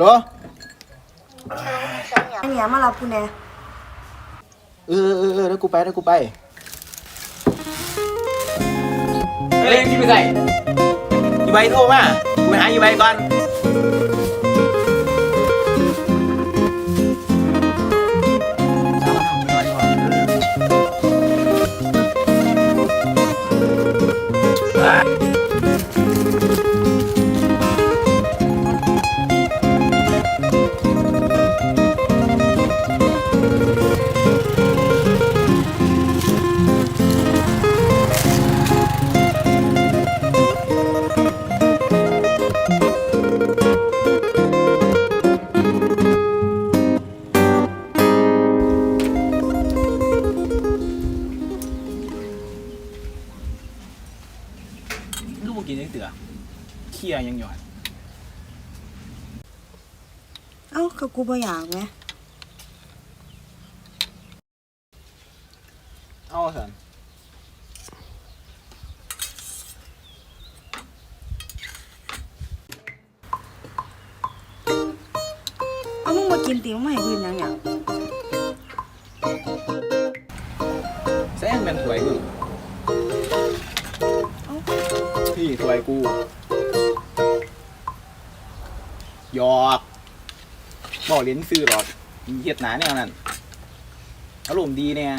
เหรอเนี่ยมารับกูแน่เออเออเออแล้วกูไปแล้วกูไปเฮ้ยที่ไปใส่อีใบโทรมากูไปหายูไบก่อน บกูบ่อยากไหมเอาสันเอามึงมากินติมึงมาให้กูกินหยังเนี่ยแซงเป็นถวยกูเอ้าพี่ถวยกูหยอก บอกเลี้ยนซื้อหรอกเฮ็ดหนาแนวนั้นอารมณ์ดีเนี่ย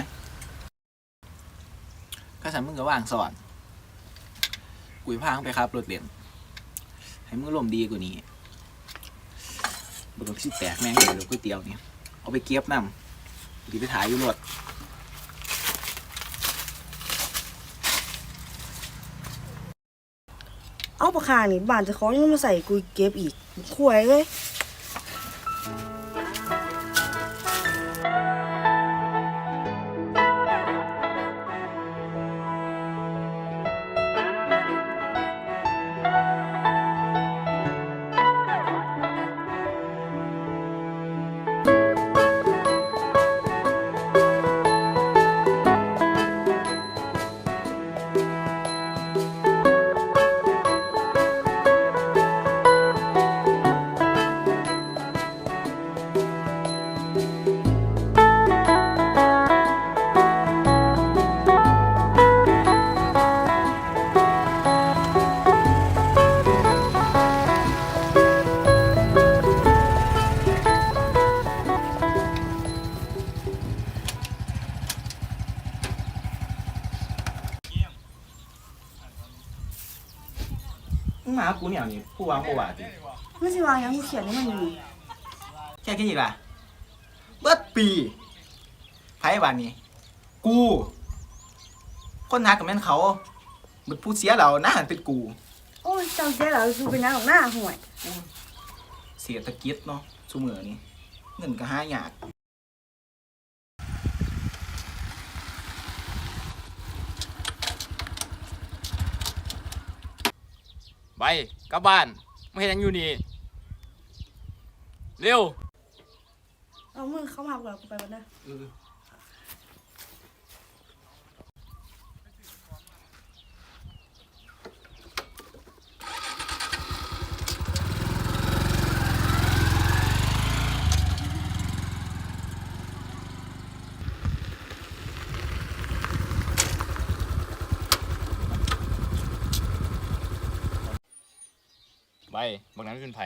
ก็ฉันมึงก็ว่างสอนกุยพางไปครับรถเรียนให้มึงอารมณ์ดีกว่านี้บอกสิแตกแม่งเลยรถก๋วยเตี๋ยวนี่เอาไปเก็บน้ำดีไปถ่ายอยู่รถเอาปลาคานี่บ้านจะของยังมาใส่กูเก็บอีกขวยเลย วางผู้ว่าติมันสิวางหยังกูเขียนให้มันอยู่นี่แค่แค่นี้ล่ะเบิดปีไพ่บานนี้ กู คนหักกับแม่นเขามึงพูดเสียเราหน้าหันเป็นกู โอ้ยเจ้าเจ๊แล้วกูเป็นหยังของหน้าห่วยเสียตะกิดเนาะซุมือนี่เงินก็หายาก ไปกลับบ้านไม่เห็นยังอยู่นี่เร็ว เอามึงเข้ามากูแล้วกูไปก่อนนะ ไปบางนั้นเป็นไผ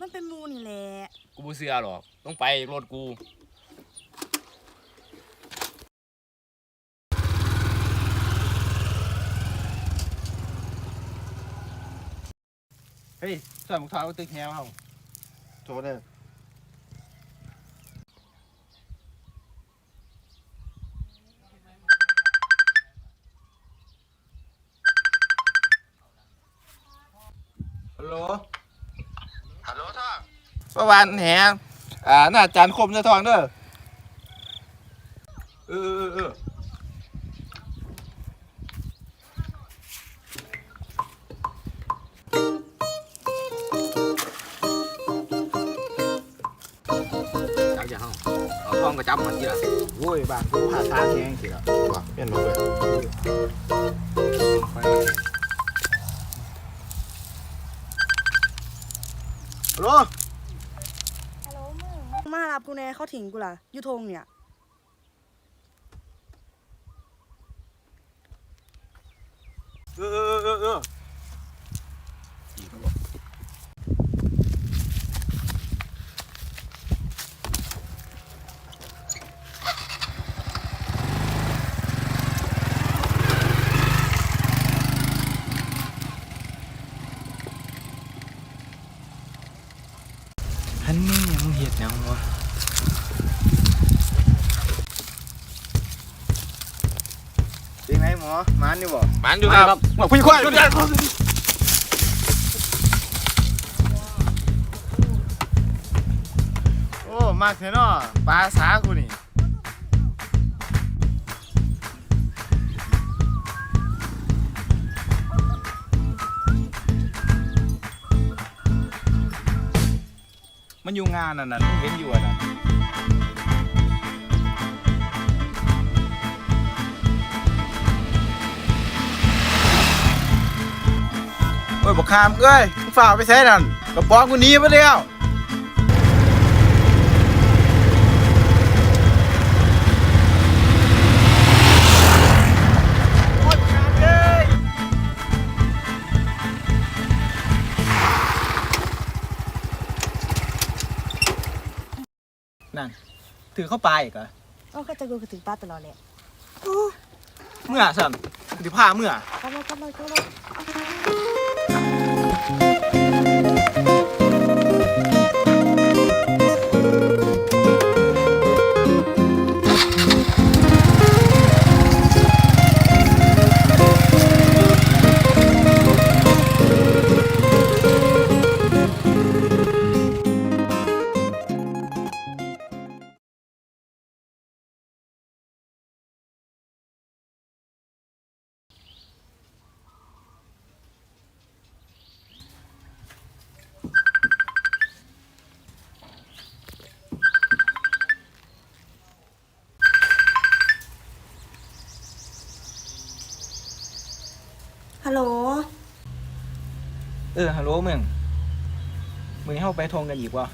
มันเป็นหมูนี่แหละกูบ่เสือหรอกต้องไปรถกูเฮ้ยใส่รองเท้าตึกแฮวเฮาโทรเลย ประวันแหอ่าหน้าจานคมเนื้อทองเด้อเออเออเออจักอย่าเฮาเอาทองก็จับมันทีละโว้ยบ้านกูหาทางแห้งสิละว่ะเปลี่ยนมาเลยฮัลโหลมารับ กูแน่เขาทิ้งกูล่ะอยูทงเนี่ยเออเออเออเออฮันแม่มึงเฮ็ดหยังวะ เป็นไงหมอมันอยู่บ่มันอยู่ครับบอกพี่ควายโอ้มากแท้เนาะปลาสากูนี่ มันอยู่งานนั่นน่ะเห็นอยู่อะนะโอ้ยบอกคามเอ้ยมึงฝ่าไปใช้นั่นกระป๋องกูหนีไปแล้ว ถือเข้าไปอีกเหรอเอาก็จะกูก็ถึงป้าตลอดแหละเมื่อสั่นถือผ้าเมื่อกำลังกำลังกำลังฮัล ออฮัลโหลมึงมึงเข้าไปทงกันอีกวะ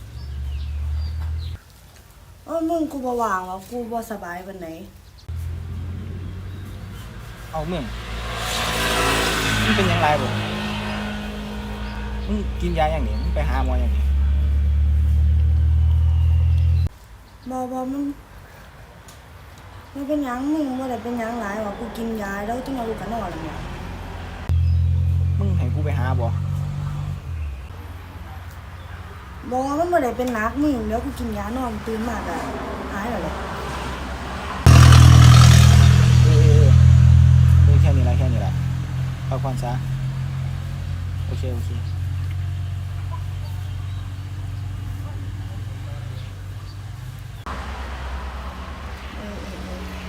เออมึงกูบ่ว่างว่ะกูบ่สบายวันไหนเอามึงมึงเป็นยังไงบ่มึงกินยาอย่างนี้มึงไปหาหมออย่างนี้บ่บ่มึงมันเป็นหยังมึงบ่ได้เป็นหยังหลายว่ะกูกินยาแล้วจึงเอาลูกกันนอนแล้วเนี่ยมึงให้กูไปหาบ่ บอกว่ามันบ่ได้เป็นนักมึงแล้วกูกินยานอนตื่นมากอะหายแล้วแหละเออเออเออเออแค่นี้ละแค่นี้ละพักผ่อนซะโอเคโอเค เออเออเออ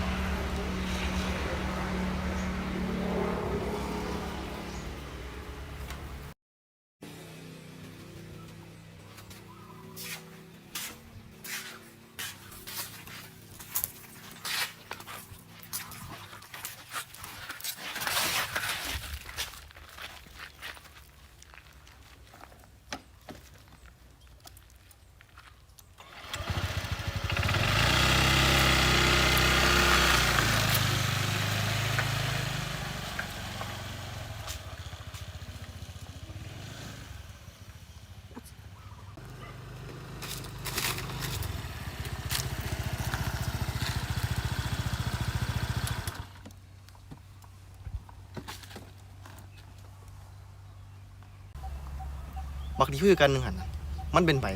บักที่คือกันหนึ่งหันน่ะมันเป็นไป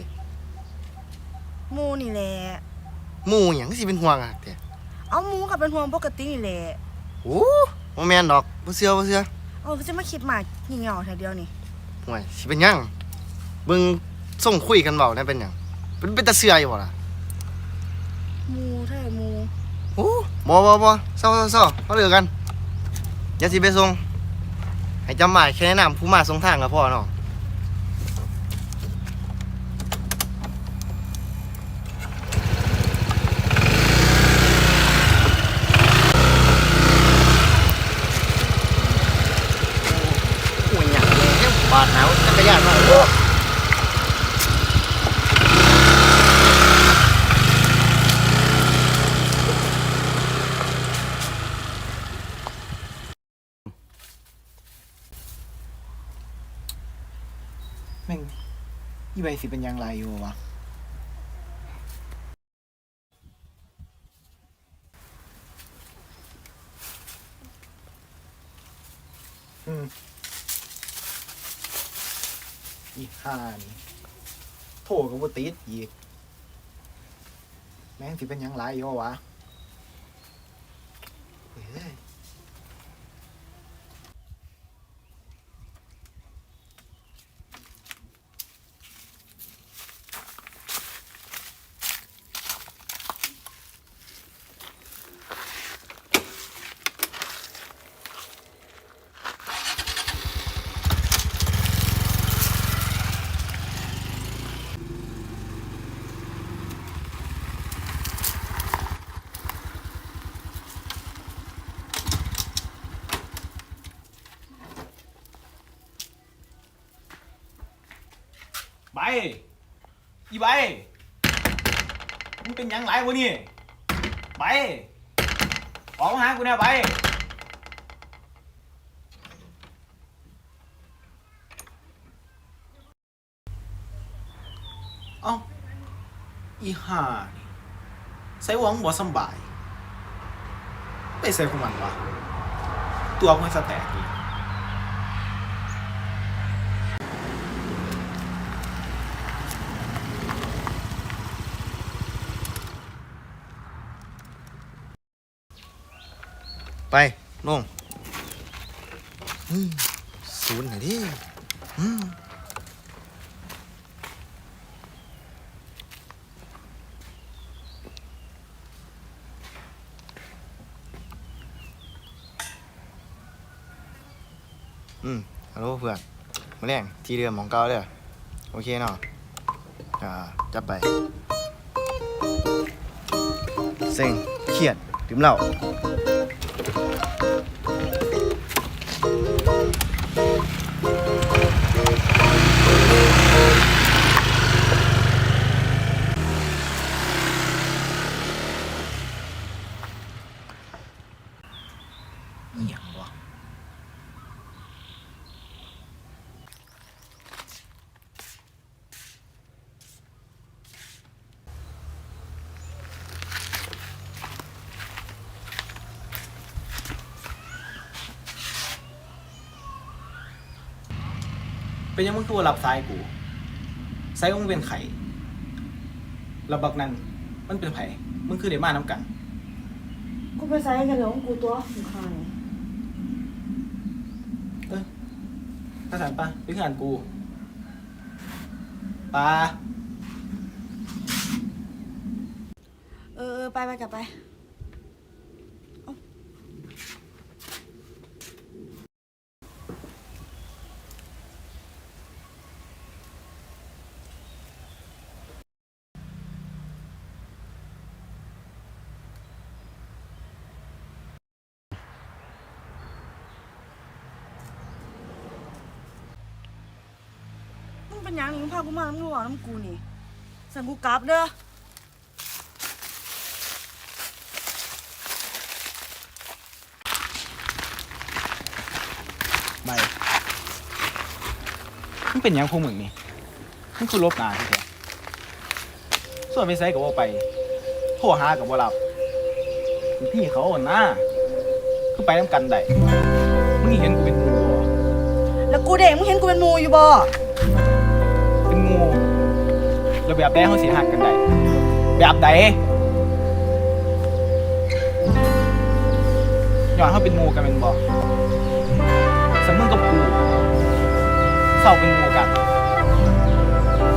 หมูนี่แหละ หมู่หยังสิเป็นห่วงอะแต่เอาหมูกับเป็นห่วงปกตินี่แหละ โอ้บ่แม่นดอกบ่เชื่อบ่เชื่อเอาก็จะมาคิดมากงี่เง่าแถวเดียวนี่ ห่วยสิเป็นหยังเบิ่งส่งคุยกันเว้าได้เป็นหยังเป็นเป็นตาเชื่ออยู่บ่ล่ะหมูแท้หมูโอ้บ่บ่บ่เศร้าเศร้าเศร้าเขาเลิกกันอย่าสิไปส่งให้จำหมายแค่แนะนำผู้มาส่งทางกับพ่อเนาะ โอ้ยอย่างนี้แค่บาดหนาวจักรยานมาโอ้ แม่ง อีใบสิเป็นยังไรอยู่วะอืมอีห่านโถกับว่ติดอีก แม่งสิเป็นยังไรอยู่วะเฮ้ย ใบ อีใบ มึงเป็นยังไรวะนี่ใบออกมาหากูแน่ใบเอ้า อีห่านี่ใส่หวังบ่สำบาย ไปใส่ของมันวะ ตัวมันสแตกอีก ไปลงอืมศูนย์หน่อยดิอืมอืมฮัลโหลเพื่อนมาแรงที่เดิมของเก่าเลยโอเคเนาะอ่าจับไปเซ็งเครียดดื่มเหล้า เป็นยังมึงคือว่ารับสายกูสายมึงเป็นไข่ระบักนั้น มันเป็นไผ่มึงคือเดมาน้ำกัน กูไปใส่กันหลงกูตัวหูคายถ้าสันปะไปงานกูปาเออเออไปไปกลับไป เป็นหยังนี่มึงพากูมามึงบอกน้ำกูนี่สั่งกูกลับเด้อใบมึงเป็นหยังพวกมึงนี่มึงคือลบหนาทีเดียวส่วนไปไซกับว่าไป โทรหากับว่ารับพี่เขาอ่อนนะคือไปน้ำกันได้มึงเห็นกูเป็นงูบ่ แล้วกูเด็กมึงเห็นกูเป็นหมูอยู่บ่เป็นงู แล้วแบบใดเขาเสียหักกันได้แบบใดย้อนเขาเป็นงูกันเป็นบ่สมมึงกับกูเศร้าเป็นงูกัน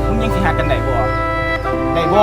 มึงยังสิหักกันได้บ่ได้บ่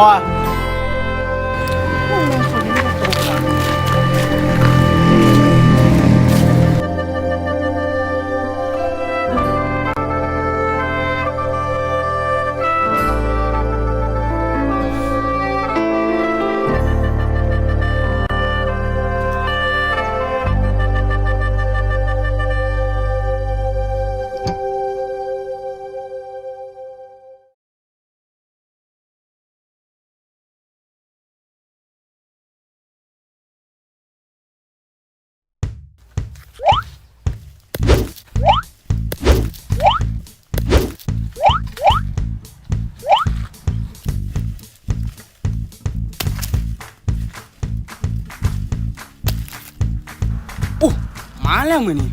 แล้วมือนี่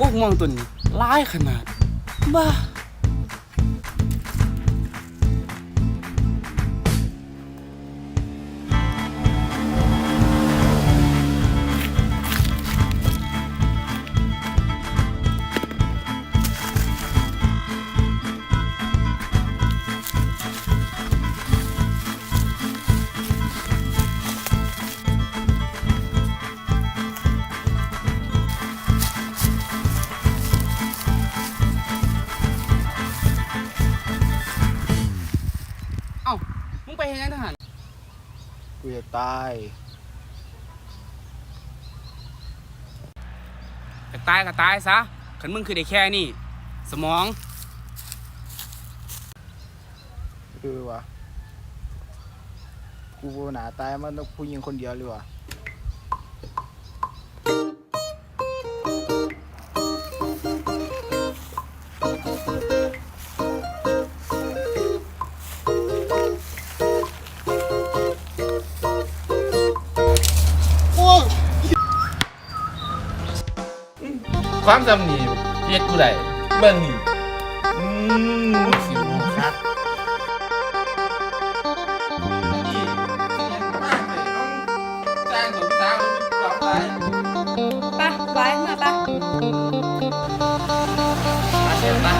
กกมองตัวนี้ร้ายขนาด บ้า จะตายก็ตายก็ตายซะขันมึงคือได้แค่นี่ สมองเออวะกูบ่หนาตายมันต้องผู้หญิงคนเดียวเลยวะ ความจำนี่เฮ็ดกูได้เบิ่งนี่อืมสิโมคักนี่มากเลยน้องจ้างสมสาวหวังไรไปไว้มาไปมาเชิญมา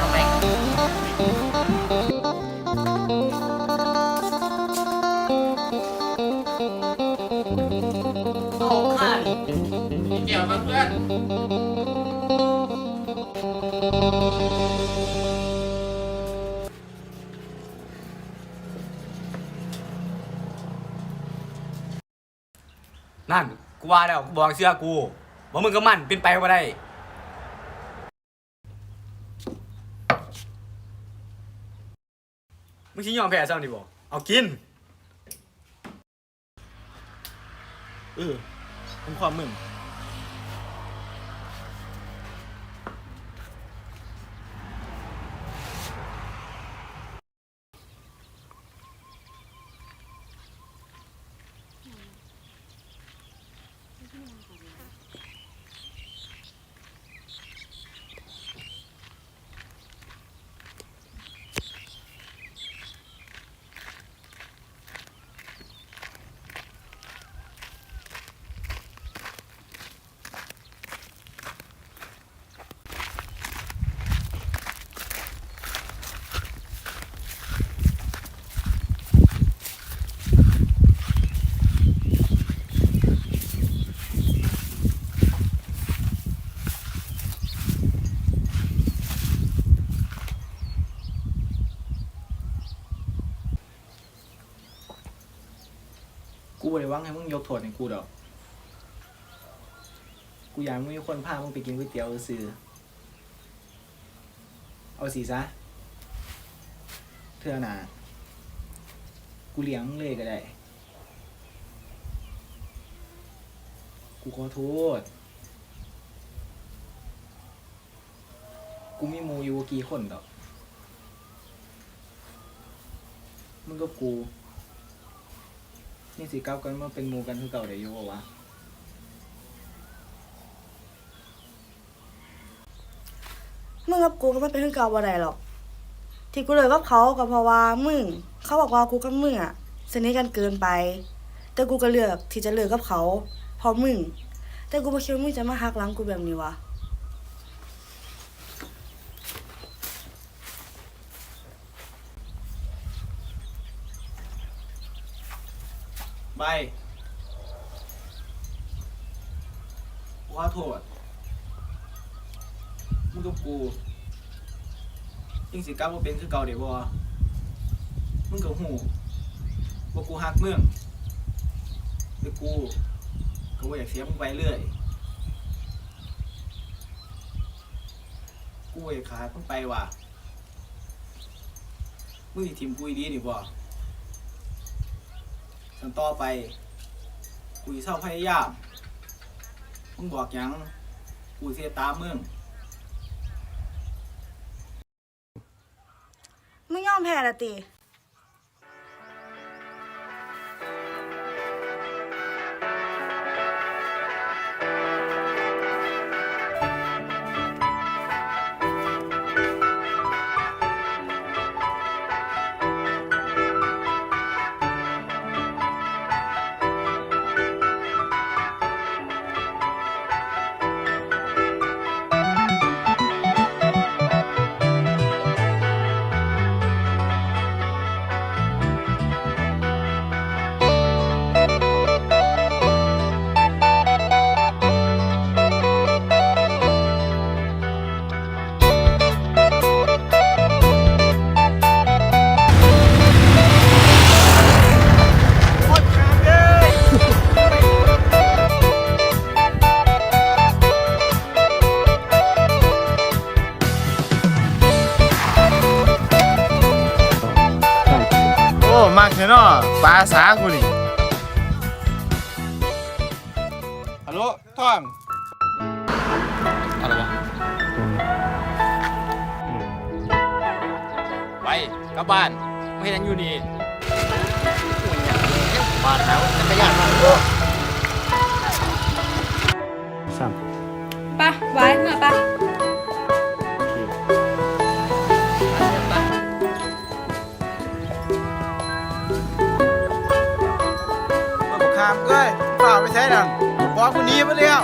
ทำไม เกี่ยวกับเพื่อนนั่นกูว่าแล้วกูบอกเชื่อกูว่ามึงก็มั่นเป็นไปว่าได้มึงชิ้ยอมแพ้ซ้ำดิบอกเอากินเออเป็นความมึง กูบ่ได้หวังให้มึงยกโทษให้กูดอก กูอยากมึงมีคนพามึงไปกินก๋วยเตี๋ยวซื้อ เอาสีซะเทื่อหนากูเลี้ยงมึงเลยก็ได้ กูขอโทษ กูมีมูอยู่บ่กี่คนดอก มึงกับกู นี่สิกลับกันมาเป็นหมูกันคือเก่าได้อยู่บ่วะมึงกับกูก็ไม่เป็นคือนเก่าบ่ได้หรอก ที่กูเลยกับเขาก็เพราะว่ามึงเขาบอกว่ากูกับมึงอะสนิทกันเกินไป แต่กูก็เลือกที่จะเลิกกับเขาเพราะมึงแต่กูบ่คิดว่ามึงจะมาหักหลังกูแบบนี้วะ ใบกูขอโทษมึงกับกูยิ่งสิกลับมาเป็นคือเก่าเดี๋ยวบ่มึงกับหูว่ากูฮักเมึงแต่กูก็ว่าอยากเสียมึงไปเรื่อยกูอยากขาดมึงไปว่ะมึงสิทีมกูอีดีนี่บ่ สันต่อไปกูเศร้าพยายามมึงบอกหยังกูเสียตามมึงมึงยอมแพ้ละติ ปลาสากูนี่ฮัลโหลท่องอะไรวะไปกลับบ้านไม่เห็นอยู่นี่บ้านแล้วจักรยานมาปะไว้เมื่อปะามเอ้ยฝ่าไปใช้นั่นบอกกูหนีไปแล้ว